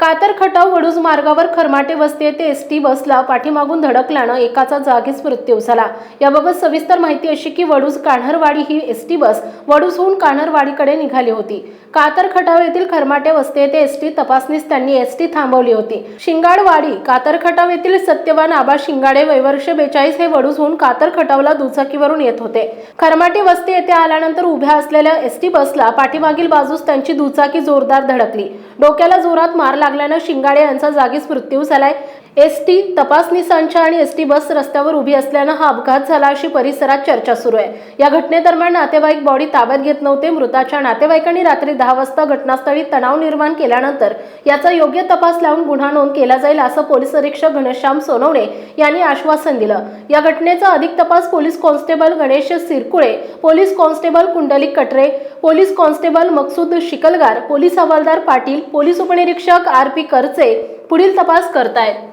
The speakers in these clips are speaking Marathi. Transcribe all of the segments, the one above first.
कातर खटाव वडूज मार्गावर खरमाटे वस्ती येथे एस टी बसला पाठीमागून धडकल्यानं एकाचा जागीच मृत्यू झाला. याबाबत सविस्तर माहिती अशी की वडूज कान्हरवाडी ही एस टी बस वडूजहून कान्हरवाडीकडे निघाली होती. कातर खटाव येथील खरमाटे वस्ती येथे एस टी तपासणीस त्यांनी एस टी थांबवली होती. शिंगाडवाडी कातर खटाव येथील सत्यवान आबा शिंगाडे वैवर्ष बेचाळीस हे वडूजहून कातर खटावला दुचाकीवरून येत होते. खरमाटे वस्ती येथे आल्यानंतर उभ्या असलेल्या एस टी बसला पाठीमागील बाजूस त्यांची दुचाकी जोरदार धडकली. डोक्याला जोरात मार लागल्यानं शिंगाडे यांचा जागीच मृत्यू झालाय. एस टी तपासणी संच आणि एस टी बस रस्त्यावर उभी असल्यानं हा अपघात झाला अशी परिसरात चर्चा सुरू आहे. या घटनेदरम्यान नातेवाईक बॉडी ताब्यात घेत नव्हते. मृताच्या नातेवाईकांनी रात्री दहा वाजता घटनास्थळी तणाव निर्माण केल्यानंतर याचा योग्य तपास लावून गुन्हा नोंद केला जाईल असं पोलीस अधीक्षक घनश्याम सोनवणे यांनी आश्वासन दिलं. या घटनेचा अधिक तपास police constable Ganesh Sirkule police constable Kundalik Katre police constable Maqsood Shikalgar police हवालदार पाटील पोलीस उपनिरीक्षक आर पी करचे पुढील तपास करतायत.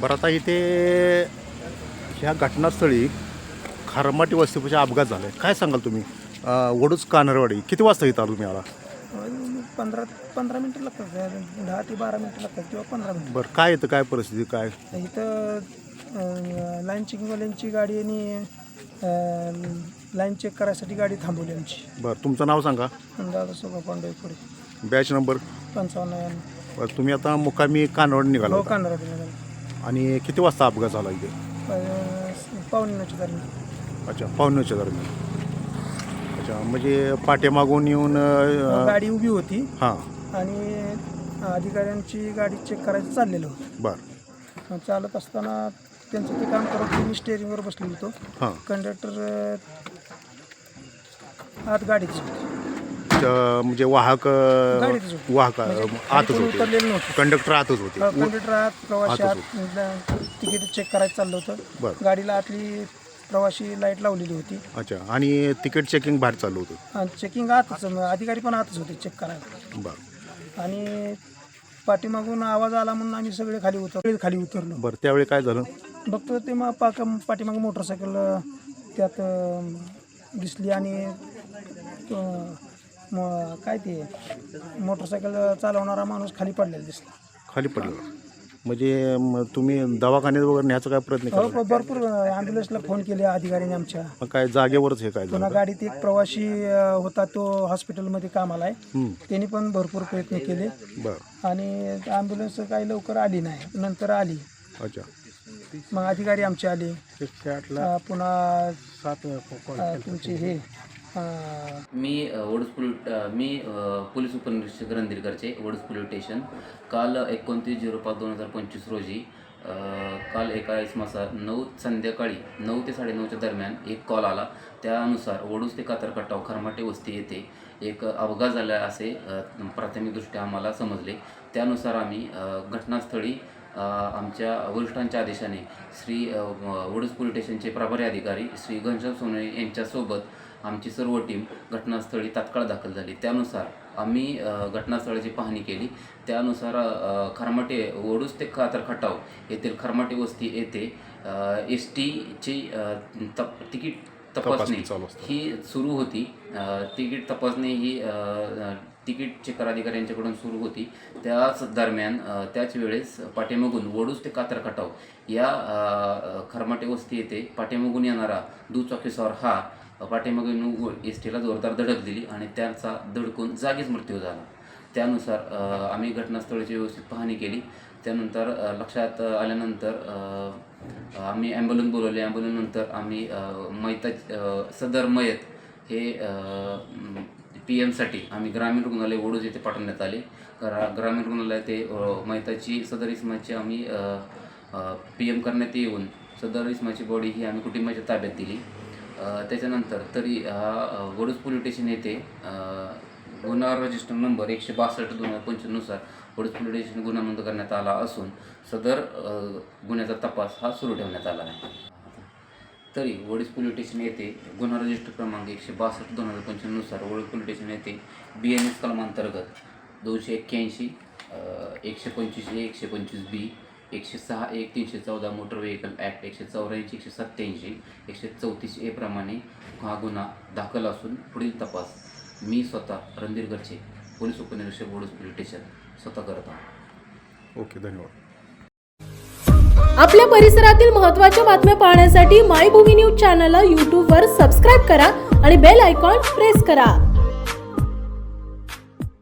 बरं आता इथे ह्या घटनास्थळी खारमाटी वस्तीपाशी अपघात झाला. आहे काय सांगाल तुम्ही? वडूच कानरवाडी किती वाजता इथं आलो तुम्ही आला पंधरा पंधरा मिनटं लागतात दहा ते बारा मिनटं लागतात किंवा पंधरा मिनटं. बरं काय येतं काय परिस्थिती काय? इथं लाईन चेकिंगवाल्यांची गाडी आणि लाईन चेक करायसाठी गाडी थांबवली आमची. बरं तुमचं नाव सांगा. दादा सोबा पांडवे पुढे बॅच नंबर पंचावन्न. बरं तुम्ही आता मुक्कामी कानवाडी निघाला हो होता. कांदा आणि किती वाजता अपघात झाला इथे? नऊच्या दरम्यान. अच्छा पावण्याच्या दरम्यान. अच्छा म्हणजे पाठीमागून येऊन अं, गाडी उभी होती. हां. आणि अधिकाऱ्यांची गाडी चेक करायचं चाललेलं होतं. बरं. मग चालत असताना त्यांचं ते काम करत होते. मी स्टेअरिंगवर बसलेलो होतो. हां. कंडक्टर आत गाडीच म्हणजे वाहक अं, गाडीतच होते. वाहक म्हणजे आतच कोणी होते. उतरलेलं नव्हतं. कंडक्टर आतच होते. कंडक्टर आत प्रवासी आतच आत तिकीट चेक करायचं चाललं होतं. बरं. गाडीला आतली प्रवाशी लाइट लावलेली होती. अच्छा. आणि तिकीट चेकिंग बाहेर चालू होतं. आणि चेकिंग आतच अधिकारी पण आतच होते चेक करायला. बरं. आणि पाठीमागून आवाज आला म्हणून आम्ही सगळे खाली उतर खाली उतरलो. बरं त्यावेळी काय झालं? बघतो ते मग पाक पाठीमागं मोटरसायकल त्यात अं, दिसली आणि म- काय ते मोटरसायकल चालवणारा माणूस खाली पडलेला दिसला. खाली पडलं म्हणजे म, तुम्ही दवाखान्यात वगैरे न्यायचा काय प्रयत्न हो प- भरपूर ॲम्ब्युलन्सला फोन केले अधिकाऱ्याने आमच्या. मग काय जागेवरच हे काय पुन्हा झालं गाडीत एक प्रवासी अं, होता तो हॉस्पिटलमध्ये कामाला आहे त्यांनी पण भरपूर प्रयत्न केले. बरं. आणि ॲम्ब्युलन्स काही लवकर आली नाही नंतर आली. अच्छा. मग अधिकारी आमचे आले. अं, पुन्हा अं, तुमचे हे मी अ, वडूज मी पोलीस उपनिरीक्षक रणधीरकरचे वडूज पोलीस स्टेशन. काल एकोणतीस झिरो पाच दोन हजार पंचवीस रोजी काल एका इसमासा नऊ संध्याकाळी नऊ ते साडेनऊच्या दरम्यान एक कॉल आला. त्यानुसार वडूज ते कातरकट्टाव खरमाटे वस्ती येथे एक अपघात झाला असे प्राथमिकदृष्ट्या आम्हाला समजले. त्यानुसार आम्ही घटनास्थळी आमच्या वरिष्ठांच्या आदेशाने श्री अ, वडूज पोलीस स्टेशनचे प्रभारी अधिकारी श्री घनश्याम सोनवणे यांच्यासोबत आमची सर्व टीम घटनास्थळी तात्काळ दाखल झाली. त्यानुसार आम्ही घटनास्थळाची पाहणी केली. त्यानुसार खरमाटे वडूज ते खातर खटाव येथील खरमाटे वस्ती येथे एस टीची तप तिकीट तपासणी तपासणी चालू असते. ही सुरू होती. तिकीट तपासणी ही तिकीट चेकर अधिकाऱ्यांच्याकडून सुरू होती. त्याच दरम्यान त्याच वेळेस पाठीमागून वडूज ते कातर खटाव या खरमाटे वस्ती येथे पाठीमागून येणारा दुचाकीस्वार हा पाठीमागून एस टीला जोरदार धडक दिली आणि त्यांचा धडकून जागीच मृत्यू झाला. त्यानुसार आम्ही घटनास्थळाची व्यवस्थित पाहणी केली. त्यानंतर लक्षात आल्यानंतर आम्ही ॲम्ब्युलन्स बोलवले. ॲम्ब्युलन्सनंतर आम्ही अ, मैता सदर मयत हे पी एमसाठी आम्ही ग्रामीण रुग्णालय वडूज येथे पाठवण्यात आले. ग्रा ग्रामीण रुग्णालय ते अ, मैताची सदर इस्माची आम्ही पी एम करण्यात येऊन सदर इस्माची बॉडी ही आम्ही कुटुंबाच्या ताब्यात दिली. त्याच्यानंतर तरी हा वडूज पोलीस स्टेशन येथे गुन्हा रजिस्टर नंबर एकशे बासष्ट दोन हजार पंचवीसनुसार वडूज पोलीस स्टेशन गुन्हा नोंद करण्यात आला असून सदर गुन्ह्याचा तपास हा सुरू ठेवण्यात आला आहे तरी वडीस पोलीस स्टेशन येथे गुन्हा रजिस्टर क्रमांक एकशे बासष्ट दोन हजार पंचवीसनुसार वडीस पोलीस स्टेशन येथे बी एन एस कलमांतर्गत दोनशे एक्क्याऐंशी एकशे पंचवीस ए एकशे पंचवीस बी एकशे सहा एक तीनशे चौदा मोटर व्हेकल ॲक्ट एकशे चौऱ्याऐंशी एकशे सत्त्याऐंशी एकशे चौतीस ए प्रमाणे हा गुन्हा दाखल असून पुढील तपास मी स्वतः रणधीर गडचे पोलीस उपनिरीक्षक पोलीस स्टेशन स्वतः करत आहोत ओके धन्यवाद. आपल्या परिसरातील महत्त्वाच्या बातम्या पाहण्यासाठी मायभूमी न्यूज चॅनलला यूट्यूबवर सबस्क्राईब करा आणि बेल आयकॉन प्रेस करा.